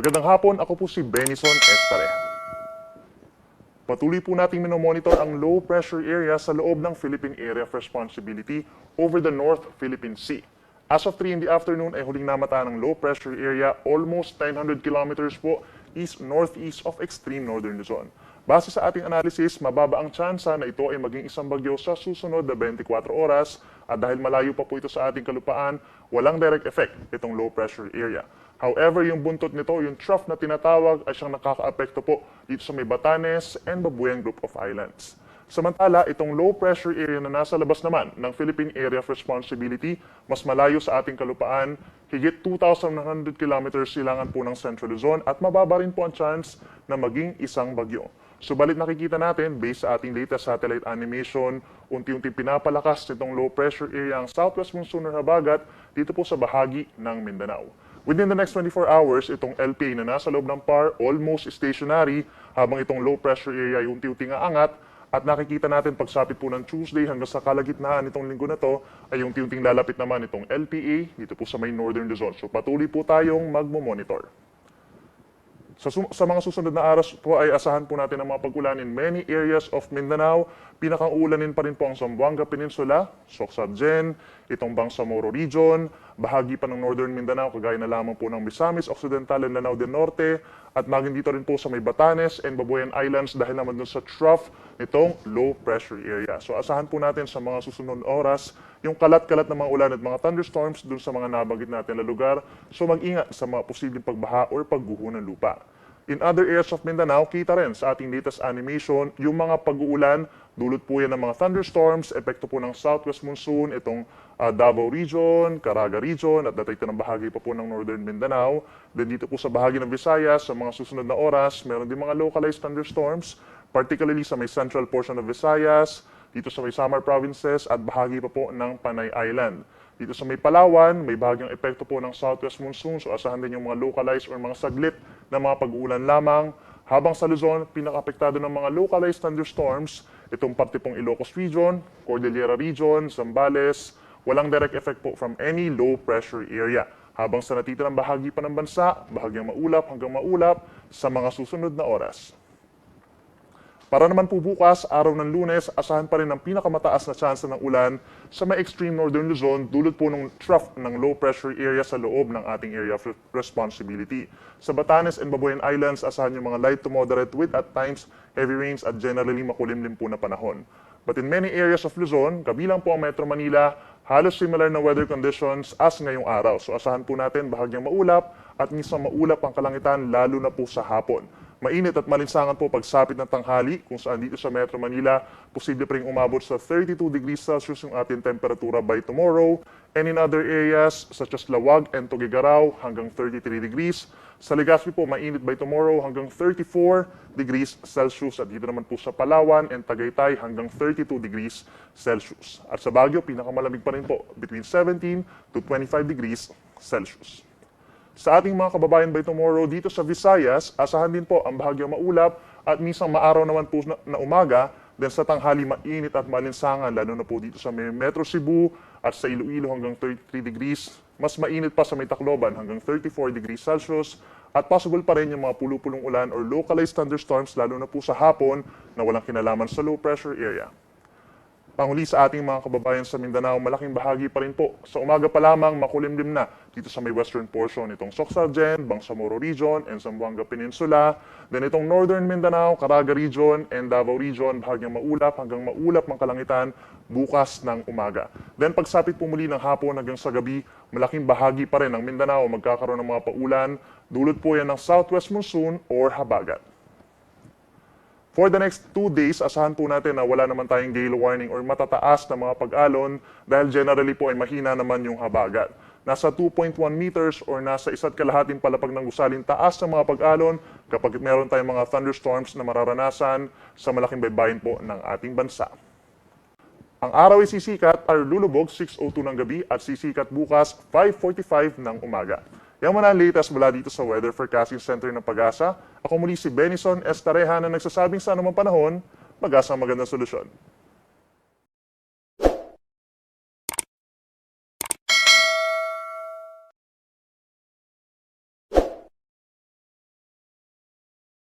Magandang hapon, ako po si Benison Estareja. Patuloy po nating minomonitor ang low pressure area sa loob ng Philippine Area of Responsibility over the North Philippine Sea. As of 3 in the afternoon ay huling namataan ng low pressure area almost 900 kilometers po east northeast of extreme northern Luzon. Base sa ating analysis, mababa ang tsansa na ito ay maging isang bagyo sa susunod na 24 oras at dahil malayo pa po ito sa ating kalupaan, walang direct effect itong low pressure area. However, yung buntot nito, yung trough na tinatawag, ay siyang nakaka-apekto po dito sa may Batanes and Babuyan Group of Islands. Samantala, itong low pressure area na nasa labas naman ng Philippine Area of Responsibility, mas malayo sa ating kalupaan, higit 2,100 kilometers silangan po ng Central Luzon at mababa rin po ang chance na maging isang bagyo. Subalit nakikita natin, based sa ating latest satellite animation, unti-unti pinapalakas nitong low pressure area ang southwest monsoon habagat dito po sa bahagi ng Mindanao. Within the next 24 hours, itong LPA na nasa loob ng PAR almost stationary habang itong low pressure area ay unti-unti nga angat at nakikita natin pagsapit po ng Tuesday hanggang sa kalagitnaan nitong linggo na to ay unti-unting lalapit naman itong LPA dito po sa may Northern Luzon. So patuloy po tayong magmo-monitor. Sa, sa mga susunod na araw po ay asahan po natin ang mga pag-ulan in many areas of Mindanao. Pinakang ulanin pa rin po ang Zamboanga Peninsula, Soxargen, itong Bangsamoro Region, bahagi pa ng Northern Mindanao, kagaya na lamang po ng Misamis, Occidental and Lanao del Norte, at maging dito rin po sa may Batanes and Babuyan Islands dahil naman dun sa trough nitong low pressure area. So asahan po natin sa mga susunod oras yung kalat-kalat ng mga ulan at mga thunderstorms dun sa mga nabanggit natin na lugar. So mag-ingat sa mga posibleng pagbaha or pagguho ng lupa. In other areas of Mindanao, kita rin sa ating latest animation yung mga pag-uulan, dulot po yan ng mga thunderstorms, epekto po ng southwest monsoon, itong ah, Davao Region, Caraga Region, at datay ng bahagi pa po ng northern Mindanao. Then dito po sa bahagi ng Visayas, sa mga susunod na oras, meron din mga localized thunderstorms, particularly sa may central portion of Visayas, dito sa may Samar provinces, at bahagi pa po ng Panay Island. Dito sa may Palawan, may bahagyang epekto po ng southwest monsoon, so asahan din yung mga localized or mga saglit na mga pag-uulan lamang. Habang sa Luzon, pinaka-apektado ng mga localized thunderstorms, itong parte pong Ilocos Region, Cordillera Region, Zambales, walang direct effect po from any low pressure area. Habang sa natitirang bahagi pa ng bansa, bahagyang maulap hanggang maulap sa mga susunod na oras. Para naman po bukas, araw ng lunes, asahan pa rin ang pinakamataas na tsansa ng ulan sa may extreme northern Luzon dulot po ng trough ng low pressure area sa loob ng ating area of responsibility. Sa Batanes and Babuyan Islands, asahan yung mga light to moderate with at times heavy rains at generally makulimlim po na panahon. But in many areas of Luzon, kabilang po ang Metro Manila, halos similar na weather conditions as ngayong araw. So asahan po natin bahagyang maulap at minsan maulap ang kalangitan lalo na po sa hapon. Mainit at malinsangan po pagsapit ng tanghali kung saan dito sa Metro Manila, posible pa rin umabot sa 32 degrees Celsius yung ating temperatura by tomorrow. And in other areas such as Lawag and Tugigaraw hanggang 33 degrees. Sa Legazpi po, mainit by tomorrow hanggang 34 degrees Celsius. At dito naman po sa Palawan and Tagaytay hanggang 32 degrees Celsius. At sa Baguio, pinakamalamig pa rin po, between 17 to 25 degrees Celsius. Sa ating mga kababayan by tomorrow dito sa Visayas, asahan din po ang bahagyang maulap at minsan maaraw naman po na, na umaga, then sa tanghali mainit at malinsangan, lalo na po dito sa Metro Cebu at sa Iloilo hanggang 33 degrees. Mas mainit pa sa may Tacloban hanggang 34 degrees Celsius at possible pa rin yung mga pulupulong ulan or localized thunderstorms lalo na po sa hapon na walang kinalaman sa low pressure area. Panghuli sa ating mga kababayan sa Mindanao, malaking bahagi pa rin po. Sa umaga pa lamang, makulimlim na dito sa may western portion itong Soxargen, Bangsamoro Region, and Zamboanga Peninsula. Then itong northern Mindanao, Caraga Region, and Davao Region, bahagyang maulap hanggang maulap ang kalangitan bukas ng umaga. Then pagsapit po muli ng hapon hanggang sa gabi, malaking bahagi pa rin ng Mindanao magkakaroon ng mga paulan. Dulot po yan ng southwest monsoon or habagat. For the next two days, asahan po natin na wala naman tayong gale warning or matataas na mga pag-alon dahil generally po ay mahina naman yung habagat. Nasa 2.1 meters or nasa isa't kalahating palapag ng gusalin taas ng mga pag-alon kapag meron tayong mga thunderstorms na mararanasan sa malaking baybayin po ng ating bansa. Ang araw ay sisikat ay lulubog 6.02 ng gabi at sisikat bukas 5.45 ng umaga. Yan muna ang latest mula dito sa Weather Forecasting Center ng Pag-asa. Ako muli si Benison Estareja na nagsasabing sa anumang panahon, pag-asa ang magandang solusyon.